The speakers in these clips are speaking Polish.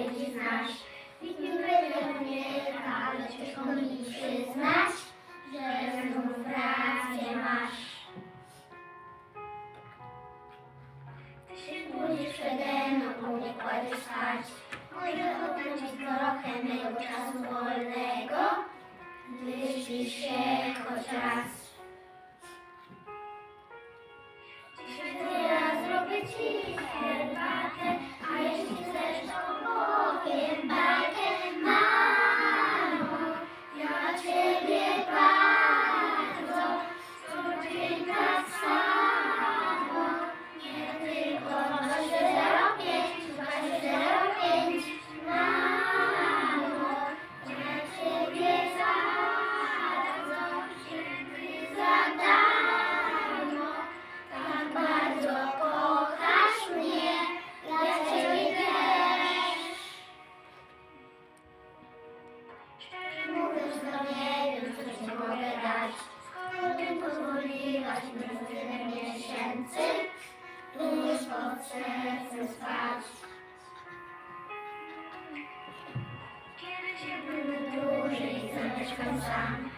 odpowiedzi znasz. Nikt nie mnie, ale ciężko mi przyznać, że znów rację masz. Ty się budzisz przede mną, nie kładziesz spać. Może oddam trochę mego czasu wolnego, gdy śpisz się choć raz. Dzisiaj teraz zrobię ci herbatę, przez wiele miesięcy, tuż pod spać. Kiedy cię będę dłużej zamieszkam sam,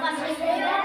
Wasserschläger.